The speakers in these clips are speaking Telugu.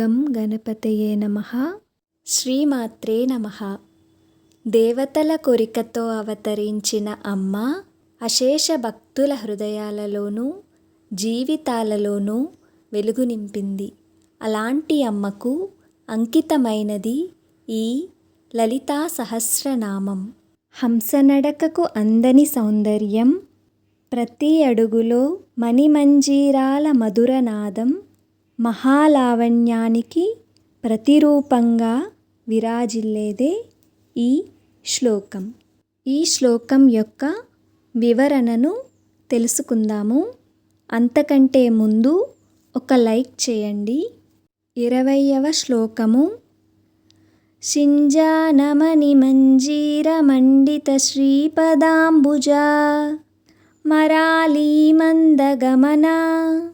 గం గణపతయే నమ. శ్రీమాత్రే నమ. దేవతల కోరికతో అవతరించిన అమ్మ అశేష భక్తుల హృదయాలలోనూ జీవితాలలోనూ వెలుగు నింపింది. అలాంటి అమ్మకు అంకితమైనది ఈ లలితా సహస్రనామం. హంసనడకకు అందని సౌందర్యం ప్రతి అడుగులో మణిమంజీరాల మధురనాదం మహాలావణ్యానికి ప్రతిరూపంగా విరాజిల్లేదే ఈ శ్లోకం. ఈ శ్లోకం యొక్క వివరణను తెలుసుకుందాము. అంతకంటే ముందు ఒక లైక్ చేయండి. ఇరవయవ శ్లోకము. శింజానమణిమంజీరమండిత శ్రీపదాంబుజా మరాళీమందగమనా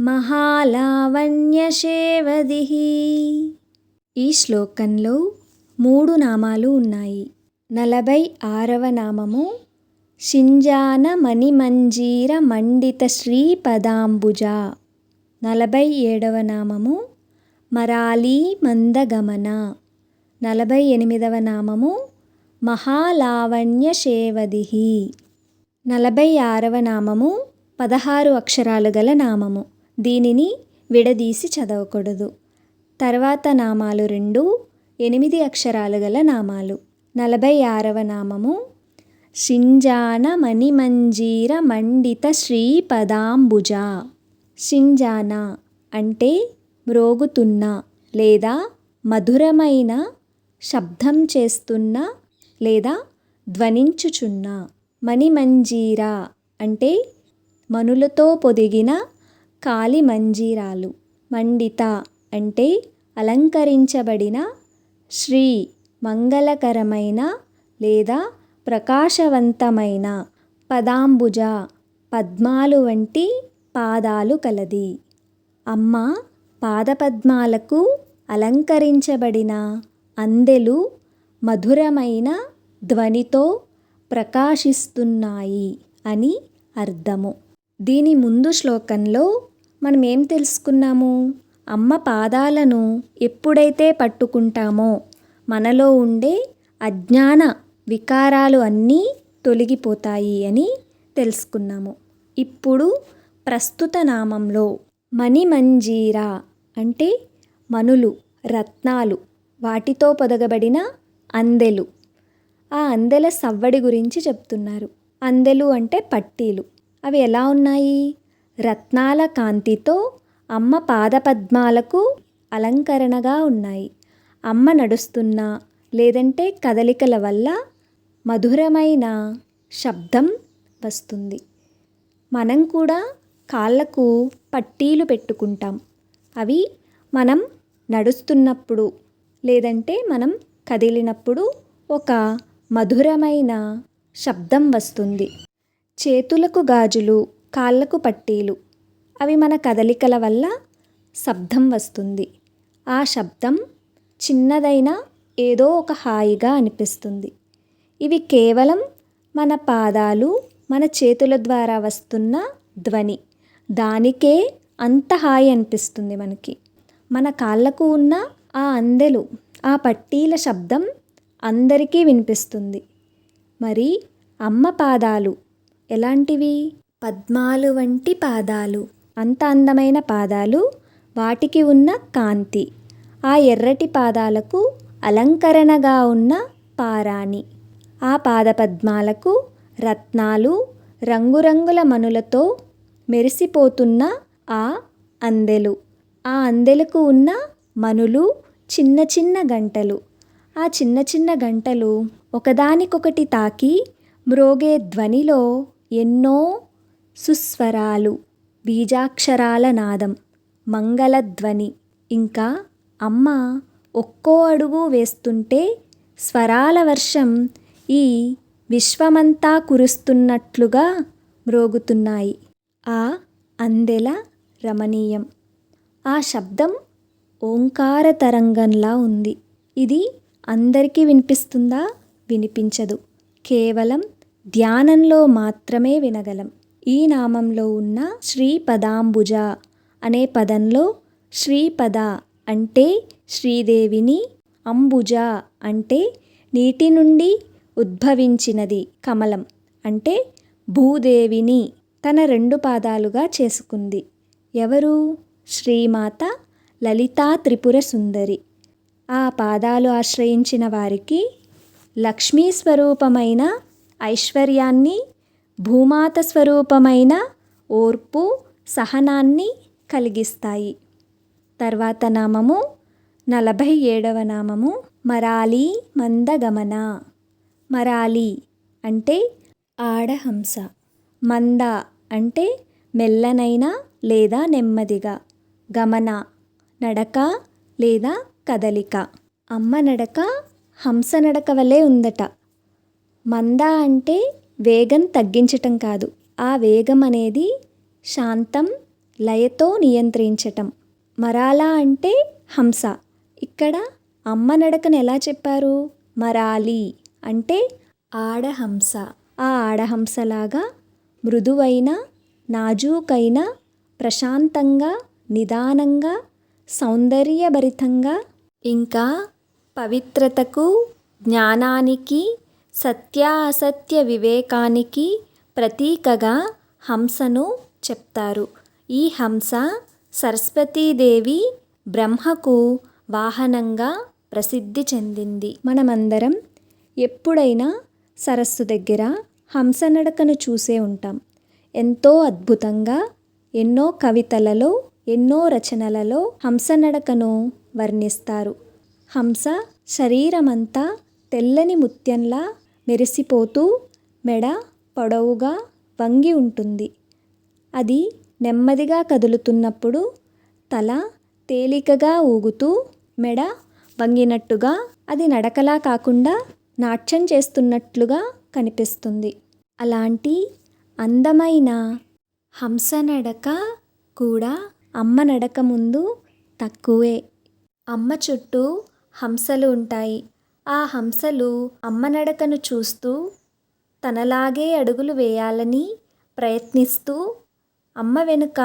మహాలావణ్యశేవదిః. ఈ శ్లోకంలో మూడు నామాలు ఉన్నాయి. నలభై ఆరవ నామము శింజాన మణిమంజీర మండిత శ్రీ పదాంబుజ నలభై ఏడవ నామము మరాళీ మందగమన. నలభై ఎనిమిదవ నామము మహాలావణ్య శేవదిః నలభై ఆరవ నామము పదహారు అక్షరాలు గల నామము. దీనిని విడదీసి చదవకూడదు. తర్వాత నామాలు రెండు ఎనిమిది అక్షరాలు గల నామాలు. నలభై ఆరవ నామము. షింజాన మణిమంజీర మండిత శ్రీ పదాంబుజ షింజాన అంటే మ్రోగుతున్న లేదా మధురమైన శబ్దం చేస్తున్న లేదా ధ్వనించుచున్న. మణిమంజీర అంటే మనులతో పొదిగిన కాలి మంజీరాలు. మండిత అంటే అలంకరించబడిన శ్రీ మంగళకరమైన లేదా ప్రకాశవంతమైన పదాంబుజ పద్మాలు వంటి పాదాలు కలది. అమ్మ పాదపద్మాలకు అలంకరించబడిన అందెలు మధురమైన ధ్వనితో ప్రకాశిస్తున్నాయి అని అర్థము. దీని ముందు శ్లోకంలో మనం ఏం తెలుసుకున్నాము? అమ్మ పాదాలను ఎప్పుడైతే పట్టుకుంటామో మనలో ఉండే అజ్ఞాన వికారాలు అన్నీ తొలగిపోతాయి అని తెలుసుకున్నాము. ఇప్పుడు ప్రస్తుత నామంలో మణిమంజీరా అంటే మనులు రత్నాలు వాటితో పొదగబడిన అందెలు. ఆ అందెల సవ్వడి గురించి చెప్తున్నారు. అందెలు అంటే పట్టీలు. అవి ఎలా ఉన్నాయి? రత్నాల కాంతితో అమ్మ పాదపద్మాలకు అలంకరణగా ఉన్నాయి. అమ్మ నడుస్తున్న లేదంటే కదలికల వల్ల మధురమైన శబ్దం వస్తుంది. మనం కూడా కాళ్ళకు పట్టీలు పెట్టుకుంటాం. అవి మనం నడుస్తున్నప్పుడు లేదంటే మనం కదిలినప్పుడు ఒక మధురమైన శబ్దం వస్తుంది. చేతులకు గాజులు కాళ్ళకు పట్టీలు. అవి మన కదలికల వల్ల శబ్దం వస్తుంది. ఆ శబ్దం చిన్నదైనా ఏదో ఒక హాయిగా అనిపిస్తుంది. ఇవి కేవలం మన పాదాలు మన చేతుల ద్వారా వస్తున్న ధ్వని. దానికే అంత హాయి అనిపిస్తుంది మనకి. మన కాళ్ళకు ఉన్న ఆ అందెలు ఆ పట్టీల శబ్దం అందరికీ వినిపిస్తుంది. మరి అమ్మ పాదాలు ఎలాంటివి? పద్మాలు వంటి పాదాలు. అంత అందమైన పాదాలు వాటికి ఉన్న కాంతి. ఆ ఎర్రటి పాదాలకు అలంకరణగా ఉన్న పారాణి. ఆ పాదపద్మాలకు రత్నాలు రంగురంగుల మనులతో మెరిసిపోతున్న ఆ అందెలు. ఆ అందెలకు ఉన్న మనులు చిన్న చిన్న గంటలు. ఆ చిన్న చిన్న గంటలు ఒకదానికొకటి తాకి మ్రోగే ధ్వనిలో ఎన్నో సుస్వరాలు బీజాక్షరాల నాదం మంగళధ్వని. ఇంకా అమ్మ ఒక్కో అడుగు వేస్తుంటే స్వరాల వర్షం ఈ విశ్వమంతా కురుస్తున్నట్లుగా మ్రోగుతున్నాయి. ఆ అందెల రమణీయం. ఆ శబ్దం ఓంకార తరంగంలా ఉంది. ఇది అందరికీ వినిపిస్తుందా? వినిపించదు. కేవలం ధ్యానంలో మాత్రమే వినగలం. ఈ నామంలో ఉన్న శ్రీ పదాంబుజ అనే పదంలో శ్రీపద అంటే శ్రీదేవిని అంబుజ అంటే నీటి నుండి ఉద్భవించినది కమలం అంటే భూదేవిని తన రెండు పాదాలుగా చేసుకుంది. ఎవరు? శ్రీమాత లలితా త్రిపుర సుందరి. ఆ పాదాలు ఆశ్రయించిన వారికి లక్ష్మీ స్వరూపమైన ఐశ్వర్యాన్ని భూమాత స్వరూపమైన ఓర్పు సహనాన్ని కలిగిస్తాయి. తర్వాత నామము నలభై ఏడవ నామము మరాలి మందగమన. మరాలి అంటే ఆడహంస. మంద అంటే మెల్లనైన లేదా నెమ్మదిగా. గమన నడక లేదా కదలిక. అమ్మ నడక హంస నడక వలె ఉందట. మంద అంటే వేగం తగ్గించటం కాదు. ఆ వేగం అనేది శాంతం లయతో నియంత్రించటం. మరాల అంటే హంస. ఇక్కడ అమ్మ నడకను ఎలా చెప్పారు? మరాలి అంటే ఆడహంస. ఆ ఆడహంసలాగా మృదువైన నాజూకైన ప్రశాంతంగా నిదానంగా సౌందర్యభరితంగా ఇంకా పవిత్రతకు జ్ఞానానికి సత్యాసత్య వివేకానికి ప్రతీకగా హంసను చెప్తారు. ఈ హంస సరస్వతీదేవి బ్రహ్మకు వాహనంగా ప్రసిద్ధి చెందింది. మనమందరం ఎప్పుడైనా సరస్సు దగ్గర హంస నడకను చూసే ఉంటాం. ఎంతో అద్భుతంగా ఎన్నో కవితలలో ఎన్నో రచనలలో హంస నడకను వర్ణిస్తారు. హంస శరీరమంతా తెల్లని ముత్యంలా మెరిసిపోతూ మెడ పొడవుగా వంగి ఉంటుంది. అది నెమ్మదిగా కదులుతున్నప్పుడు తల తేలికగా ఊగుతూ మెడ వంగినట్టుగా అది నడకలా కాకుండా నాట్యం చేస్తున్నట్లుగా కనిపిస్తుంది. అలాంటి అందమైన హంస నడక కూడా అమ్మ నడక ముందు తక్కువే. అమ్మ చుట్టూ హంసలు ఉంటాయి. ఆ హంసలు అమ్మ నడకను చూస్తూ తనలాగే అడుగులు వేయాలని ప్రయత్నిస్తూ అమ్మ వెనుక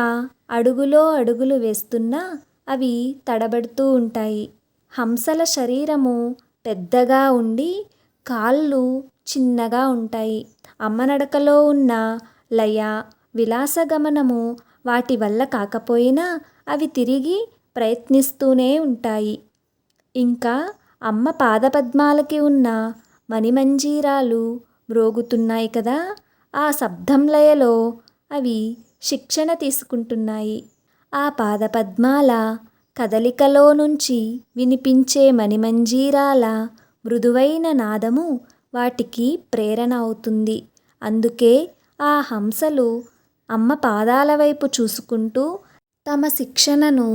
అడుగులో అడుగులు వేస్తున్నా అవి తడబడుతూ ఉంటాయి. హంసల శరీరము పెద్దగా ఉండి కాళ్ళు చిన్నగా ఉంటాయి. అమ్మ నడకలో ఉన్న లయ విలాసగమనము వాటి వల్ల కాకపోయినా అవి తిరిగి ప్రయత్నిస్తూనే ఉంటాయి. ఇంకా అమ్మ పాదపద్మాలకి ఉన్న మణిమంజీరాలు మ్రోగుతున్నాయి కదా ఆ శబ్దం లయలో అవి శిక్షణ తీసుకుంటున్నాయి. ఆ పాదపద్మాల కదలికలో నుంచి వినిపించే మణిమంజీరాల మృదువైన నాదము వాటికి ప్రేరణ అవుతుంది. అందుకే ఆ హంసలు అమ్మ పాదాల వైపు చూసుకుంటూ తమ శిక్షణను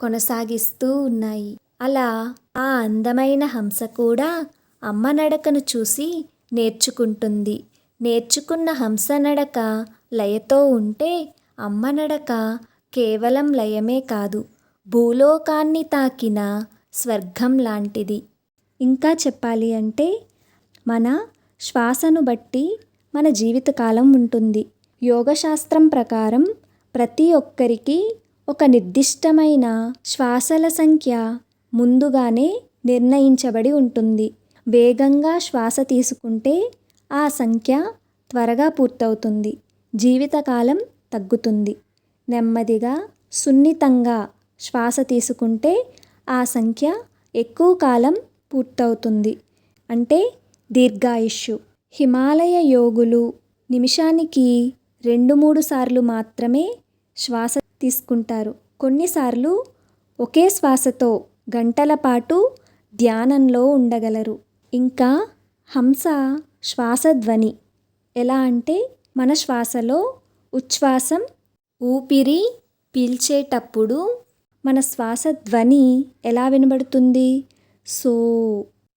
కొనసాగిస్తూ ఉన్నాయి. అలా ఆ అందమైన హంస కూడా అమ్మ నడకను చూసి నేర్చుకుంటుంది. నేర్చుకున్న హంస నడక లయతో ఉంటే అమ్మ నడక కేవలం లయమే కాదు భూలోకాన్ని తాకిన స్వర్గం లాంటిది. ఇంకా చెప్పాలి అంటే మన శ్వాసను బట్టి మన జీవితకాలం ఉంటుంది. యోగశాస్త్రం ప్రకారం ప్రతి ఒక్కరికి ఒక నిర్దిష్టమైన శ్వాసల సంఖ్య ముందుగానే నిర్ణయించబడి ఉంటుంది. వేగంగా శ్వాస తీసుకుంటే ఆ సంఖ్య త్వరగా పూర్తవుతుంది. జీవితకాలం తగ్గుతుంది. నెమ్మదిగా సున్నితంగా శ్వాస తీసుకుంటే ఆ సంఖ్య ఎక్కువ కాలం పూర్తవుతుంది. అంటే దీర్ఘాయుష్యు హిమాలయ యోగులు నిమిషానికి రెండు మూడు సార్లు మాత్రమే శ్వాస తీసుకుంటారు. కొన్నిసార్లు ఒకే శ్వాసతో గంటల పాటు ధ్యానంలో ఉండగలరు. ఇంకా హంస శ్వాసధ్వని. ఎలా అంటే మన శ్వాసలో ఉచ్ఛ్వాసం ఊపిరి పీల్చేటప్పుడు మన శ్వాస ధ్వని ఎలా వినబడుతుంది? సో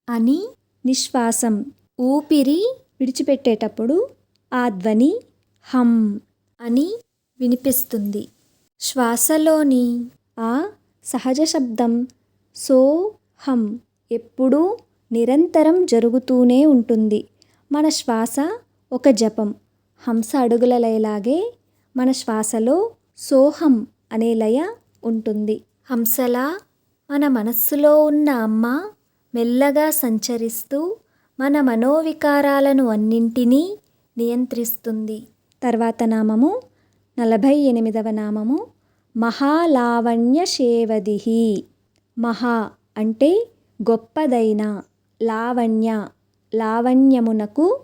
అని నిశ్వాసం ఊపిరి విడిచిపెట్టేటప్పుడు ఆ ధ్వని హం అని వినిపిస్తుంది. శ్వాసలోని ఆ సహజ శబ్దం సోహం ఎప్పుడూ నిరంతరం జరుగుతూనే ఉంటుంది. మన శ్వాస ఒక జపం. హంస అడుగుల లయలాగే మన శ్వాసలో సోహం అనే లయ ఉంటుంది. హంసలా మన మనస్సులో ఉన్న అమ్మ మెల్లగా సంచరిస్తూ మన మనోవికారాలను అన్నింటినీ నియంత్రిస్తుంది. తర్వాత నామము నలభై ఎనిమిదవ నామము మహాలావణ్య శేవదిహి. మహా అంటే గొప్పదైన లావణ్య లావణ్యమునకు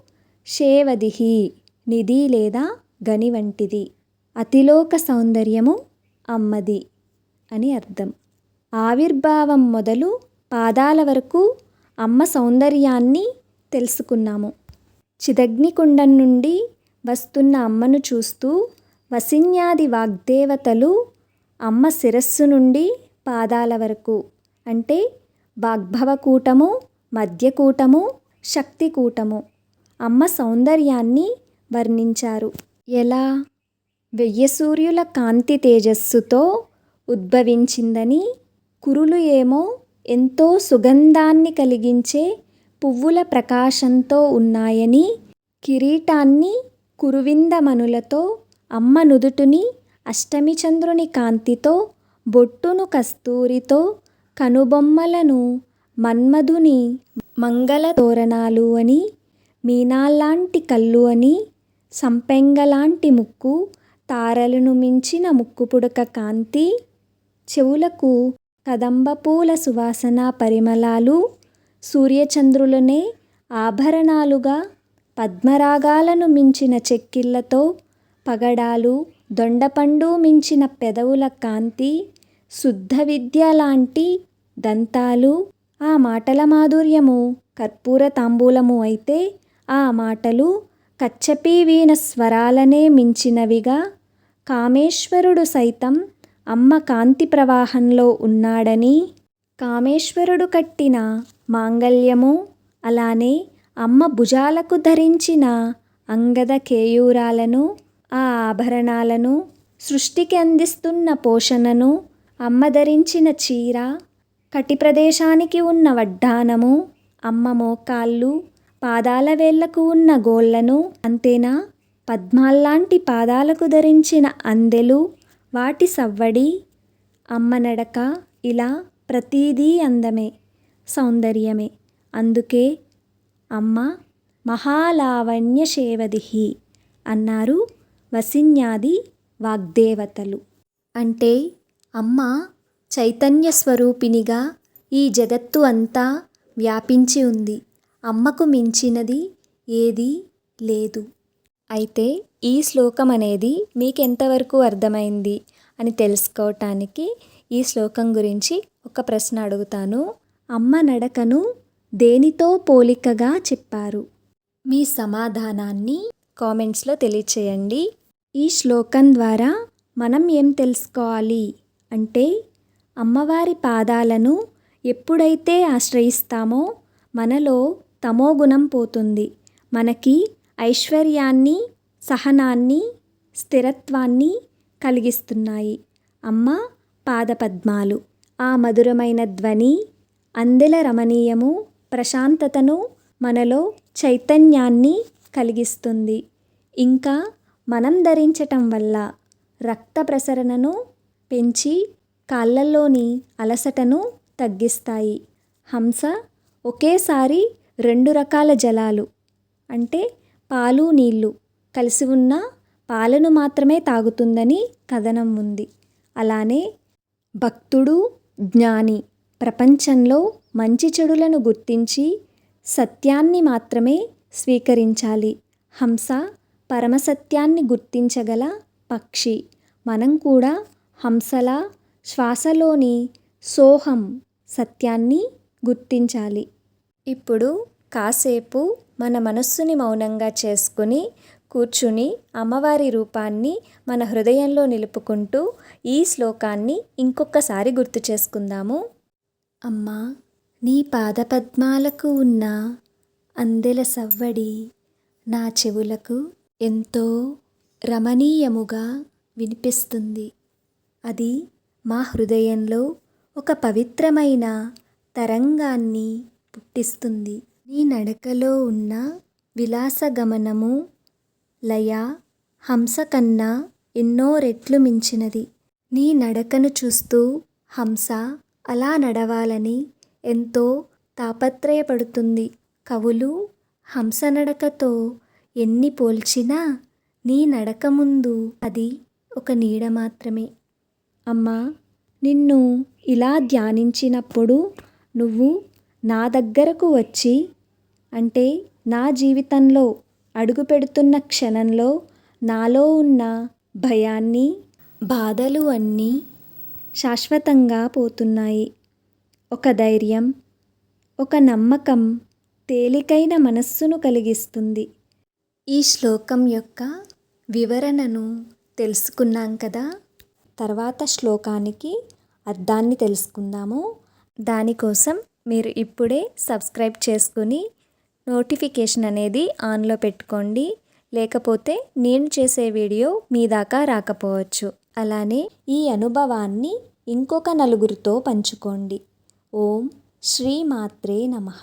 శేవదిహి నిధి లేదా గని వంటిది. అతిలోక సౌందర్యము అమ్మది అని అర్థం. ఆవిర్భావం మొదలు పాదాల వరకు అమ్మ సౌందర్యాన్ని తెలుసుకున్నాము. చిదగ్నికుండం నుండి వస్తున్న అమ్మను చూస్తూ వసిన్యాది వాగ్దేవతలు అమ్మ శిరస్సు నుండి పాదాల వరకు. అంటే వాగ్భవకూటము మధ్యకూటము శక్తికూటము అమ్మ సౌందర్యాన్ని వర్ణించారు. ఎలా? వెయ్యి సూర్యుల కాంతి తేజస్సుతో ఉద్భవించిందని కురులు ఏమో ఎంతో సుగంధాన్ని కలిగించే పువ్వుల ప్రకాశంతో ఉన్నాయని కిరీటాన్ని కురువిందమనులతో అమ్మ నుదుటిని అష్టమిచంద్రుని కాంతితో బొట్టును కస్తూరితో కనుబొమ్మలను మన్మధుని మంగళ తోరణాలు అని మీనాల్లాంటి కళ్ళు అని సంపెంగలాంటి ముక్కు తారలను మించిన ముక్కుపుడక కాంతి చెవులకు కదంబపూల సువాసన పరిమళాలు సూర్యచంద్రులనే ఆభరణాలుగా పద్మరాగాలను మించిన చెక్కిళ్ళతో పగడాలు దొండపండు మించిన పెదవుల కాంతి శుద్ధ విద్య లాంటి దంతాలు ఆ మాటల మాధుర్యము కర్పూర తాంబూలము అయితే ఆ మాటలు కచ్చపీ వీణ స్వరాలనే మించినవిగా కామేశ్వరుడు సైతం అమ్మ కాంతి ప్రవాహంలో ఉన్నాడని కామేశ్వరుడు కట్టిన మాంగల్యము అలానే అమ్మ భుజాలకు ధరించిన అంగద కేయూరాలను ఆ ఆభరణాలను సృష్టికి అందిస్తున్న పోషణను అమ్మ ధరించిన చీర కటి ప్రదేశానికి ఉన్న వడ్డానము అమ్మ మోకాళ్ళు పాదాల వేళ్ళకు ఉన్న గోళ్ళను అంతేనా? పద్మాల్లాంటి పాదాలకు ధరించిన అందెలు వాటి సవ్వడి అమ్మ నడక ఇలా ప్రతీదీ అందమే సౌందర్యమే. అందుకే అమ్మ మహాలావణ్య శేవదిహి అన్నారు వసిన్యాది వాగ్దేవతలు. అంటే అమ్మ చైతన్య స్వరూపినిగా ఈ జగత్తు అంతా వ్యాపించి ఉంది. అమ్మకు మించినది ఏదీ లేదు. అయితే ఈ శ్లోకం అనేది మీకు ఎంతవరకు అర్థమైంది అని తెలుసుకోవటానికి ఈ శ్లోకం గురించి ఒక ప్రశ్న అడుగుతాను. అమ్మ నడకను దేనితో పోలికగా చెప్పారు? మీ సమాధానాన్ని కామెంట్స్లో తెలియచేయండి. ఈ శ్లోకం ద్వారా మనం ఏం తెలుసుకోవాలి? అంటే అమ్మవారి పాదాలను ఎప్పుడైతే ఆశ్రయిస్తామో మనలో తమో గుణం పోతుంది. మనకి ఐశ్వర్యాన్ని సహనాన్ని స్థిరత్వాన్ని కలిగిస్తున్నాయి. అమ్మ పాదపద్మాలు. ఆ మధురమైన ధ్వని అందెల రమణీయము ప్రశాంతతను మనలో చైతన్యాన్ని కలిగిస్తుంది. ఇంకా మనం ధరించటం వల్ల రక్త ప్రసరణను పెంచి కాళ్ళల్లోని అలసటను తగ్గిస్తాయి. హంస ఒకేసారి రెండు రకాల జలాలు అంటే పాలు నీళ్ళు కలిసి ఉన్న పాలను మాత్రమే తాగుతుందని కథనం ఉంది. అలానే భక్తుడు జ్ఞాని ప్రపంచంలో మంచి చెడులను గుర్తించి సత్యాన్ని మాత్రమే స్వీకరించాలి. హంస పరమసత్యాన్ని గుర్తించగల పక్షి. మనం కూడా హంసల శ్వాసలోని సోహం సత్యాన్ని గుర్తించాలి. ఇప్పుడు కాసేపు మన మనస్సుని మౌనంగా చేసుకుని కూర్చుని అమ్మవారి రూపాన్ని మన హృదయంలో నిలుపుకుంటూ ఈ శ్లోకాన్ని ఇంకొకసారి గుర్తు చేసుకుందాము. అమ్మా నీ పాదపద్మాలకు ఉన్న అందెల సవ్వడి నా చెవులకు ఎంతో రమణీయముగా వినిపిస్తుంది. అది మా హృదయంలో ఒక పవిత్రమైన తరంగాన్ని పుట్టిస్తుంది. నీ నడకలో ఉన్న విలాసగమనము లయ హంస కన్నా ఎన్నో రెట్లు మించినది. నీ నడకను చూస్తూ హంస అలా నడవాలని ఎంతో తాపత్రయపడుతుంది. కవులు హంస నడకతో ఎన్ని పోల్చినా నీ నడక ముందు అది ఒక నీడ మాత్రమే. అమ్మా నిన్ను ఇలా ధ్యానించినప్పుడు నువ్వు నా దగ్గరకు వచ్చి అంటే నా జీవితంలో అడుగు పెడుతున్న క్షణంలో నాలో ఉన్న భయాన్ని బాధలు అన్నీ శాశ్వతంగా పోతున్నాయి. ఒక ధైర్యం ఒక నమ్మకం తేలికైన మనస్సును కలిగిస్తుంది. ఈ శ్లోకం యొక్క వివరణను తెలుసుకున్నాం కదా? తర్వాత శ్లోకానికి అర్థాన్ని తెలుసుకుందాము. దానికోసం మీరు ఇప్పుడే సబ్స్క్రైబ్ చేసుకుని నోటిఫికేషన్ అనేది ఆన్లో పెట్టుకోండి. లేకపోతే నేను చేసే వీడియో మీ దాకా రాకపోవచ్చు. అలానే ఈ అనుభవాన్ని ఇంకొక నలుగురితో పంచుకోండి. ఓం శ్రీమాత్రే నమః.